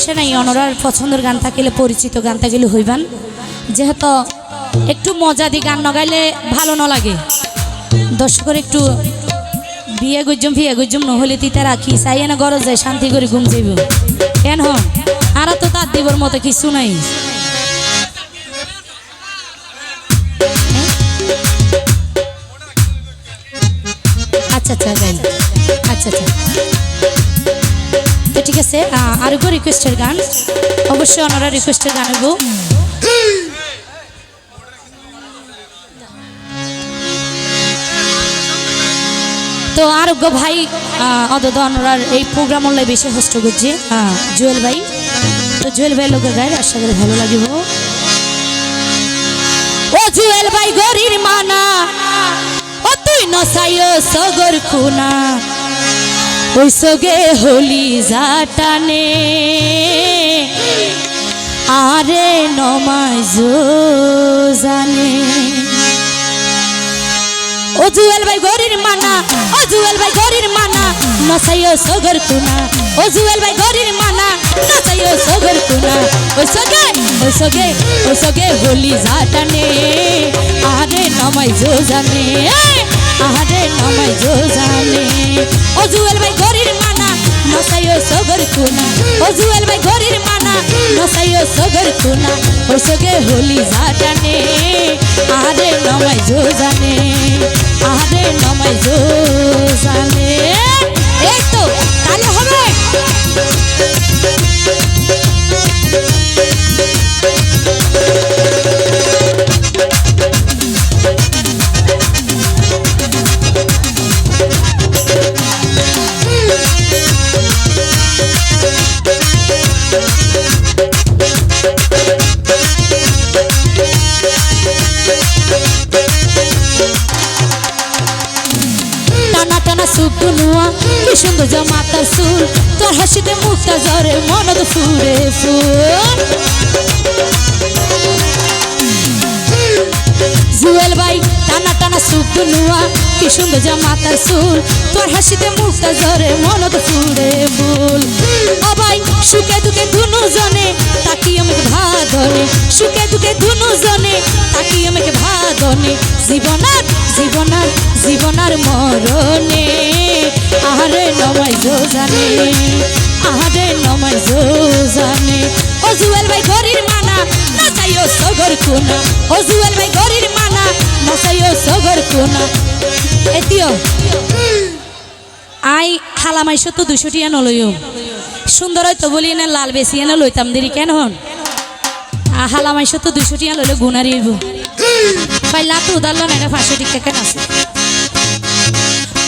সমস্যা নাই, অনরার পছন্দের গান থাকিলে পরিচিত গান থাকিলে হইবান। যেহেতু একটু মজা দিয়ে গান নগাইলে ভালো ন লাগে দর্শকের একটু বিয়ে গুজম ফিয়ে গুজম নহলে তিতা রাখি, চাই না গরজ যায়, শান্তি করে ঘুম যাইব। কেন? হন আর তো তার দিবর মতো কিছু নাই। আচ্ছা আচ্ছা আচ্ছা আচ্ছা। তো ঠিক আছে আহ, আর গো রিকোয়েস্টের গান। অবশ্যই ওনারা রিকোয়েস্টের গান গো তো আর গো ভাই অদদ ওনার এই প্রোগ্রাম অনলাই বেশি হোস্ট করছে জুয়েল ভাই। তো জুয়েল ভাই লোকের গায়ে আশা করি ভালো লাগিব। ও জুয়েল ভাই গরির মানা ও তুই নসাইও সগর খুনা। ওই সগে হলি জাটানে। আরে নমাজ জানে ও জুয়েল ভাই গরির মানা, ও জুয়েল ভাই গরির মানা নসাইও সগর কুনা ও জুয়েল ভাই গরির মানা নসাইও সগর কুনা ওই সগে ওই সগে ওই সগে হলি জাটানে। আরে নমাই জো জানে আরে নামাই জো জানে ও জুয়েল ভাই গরির মানা, নসাইও সগর কুনা ও জুয়েল ভাই গরির মানা, নসাইও সগর কুনা ও সগে হোলি জাটানে আরে নামাই জো জানে নমাই জো সুকুনুয়া কি সুন্দর জামাতার সুর। তোর হাসিতে মুক্তা ঝরে মনদ ফুরে ফুল। জুয়েল ভাই, টানা টানা সুকুনুয়া কি সুন্দর জামাতার সুর। তোর হাসিতে মুক্তা ঝরে মনদ ফুরে ফুল। ভাই, সুখে দুঃখে দুনু জনে তাকি আমাকে ভাদনে সুখে দুঃখে দুনু জনে তাকি আমাকে ভাদনে জীবনার জীবনার জীবনার মরণে, আহারে নমাই জানে, আহারে নমাই জানে। ও জুয়েল ভাই ঘরের মানা নাচাইও সগর কোনা। ও জুয়েল ভাই ঘরের মানা নাচাইও সগর কোনা। এতিও আই খালা হালামাইশো তো দুশো টিয়া নলইও। সুন্দর হয়তো বলি না লাল বেশি এনে লইতাম দেরি কেন হন? হালামাইশো তো দুশো টিয়া লইলে গুণারি হইব। ভাই লাতু উদারল না পাঁচশো টিকা কেন আছে?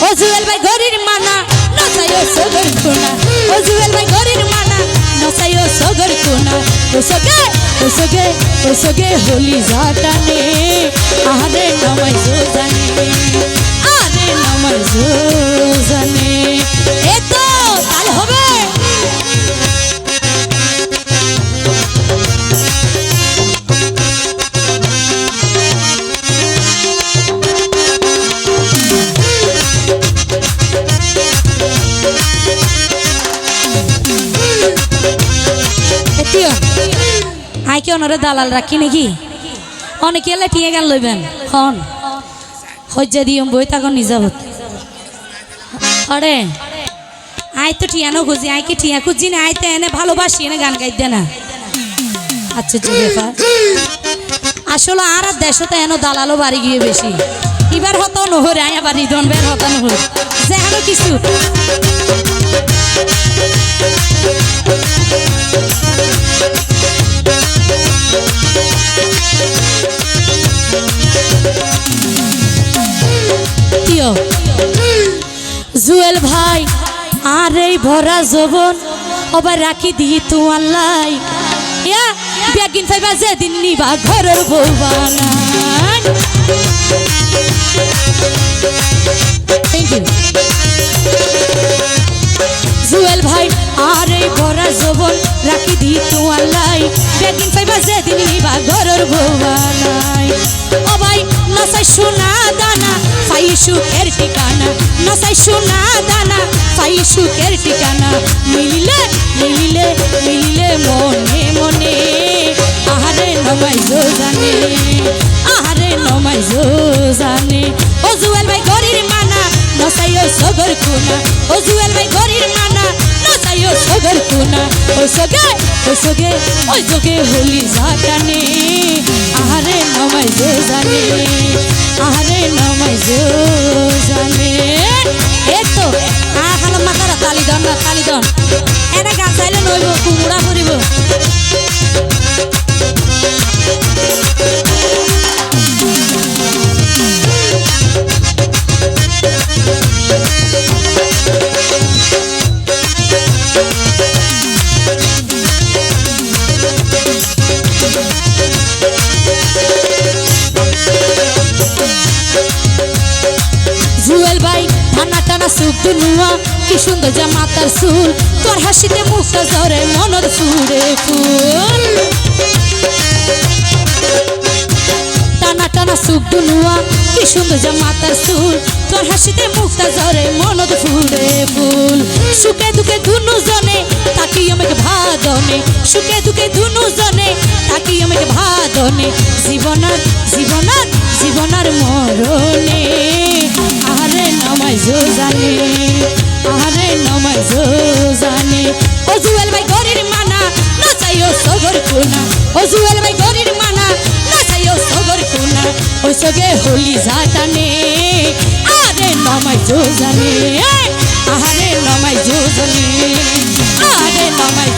ও জুয়েল ভাই গরির মানা নচাইও সগর কোনা। ও জুয়েল ভাই গরির মানা নচাইও সগর কোনা। ও সগে ও সগে ও সগে হোলি জাটানে আরে নামাই জো জানে আরে নামাই জো আই কি ওনারে দালাল রাখি নাকি? অনেকে এলে টিয়ে গান লইবেন। হন। হজ্জা দিয়ম বই তখন নিজাবত। অরে আই তো টিয়ানো খুঁজি আই কি টিয়া খুঁজি না? আই তো এনে ভালোবাসি, এনে গান গাইতে না। আচ্ছা জি ব্যাপার আসলে আর আর দেশতে এনে দালালো বাড়ি গিয়ে বেশি। এবার হতো নহরে আই আবার রিদন বের হতো নহর। যে আরও কিছু। আর এই ভরা জবন অবার রাখি দিয়ে তো আল্লাহ। ইয়া, বেগিন ফাইবা যেদিন নিবা ঘরের বউ বানাই থ্যাংক ইউ জুয়েল ভাই, আর এই ভরা জবন, রাখি দি তোমার লাই বেগিন পাইবা যেদিন নিবা ঘরের বউ বানাই ও ভাই নসাই সোনা দানা পাই সুখের ঠিকানা নসাই সোনা দানা পাই সুখের ঠিকানা। মিলিলে মিলিলে মিলিলে মনে মনে, আহারে নমাই জানে, আহারে নমাই জানে। ও জুয়েল ভাই গরির মানা নসাই ও সগর কুনা ও জুয়েল ভাই গরির ও সগর কুনা। ও সগে ও সগে ও যোগে হলি জাটানে আহারে নমাই জানে, আহারে নমাই জানে। এতো টানা টানা সুখ দুনুয়া কি সুন্দর জামাতার সুর তোর হাসিতে মুখটা জরে মনের ফুরে ফুল। টানা টানা সুখ দুনুয়া কি সুন্দর জামাতার সুর তোর হাসিতে মুখটা জরে মনত ফুরে ফুল। সুখে দুঃখে দুনু জনে তাকি আমাকে ভাদনে। সুখে দুঃখে দুনু জনে তাকি আমাকে ভাদনে। জীবনার জীবনার জীবনার মরণে। নামাই জানে আহারে নামাই জানে ও জুয়েল ভাই গরির মানা নাচাইও সগর কোনা। ও জুয়েল ভাই গরির মানা নাচাইও সগর কোনা। ও সগে হলি জাটানে আরে নামাই নামাই জানে আহারে নামাই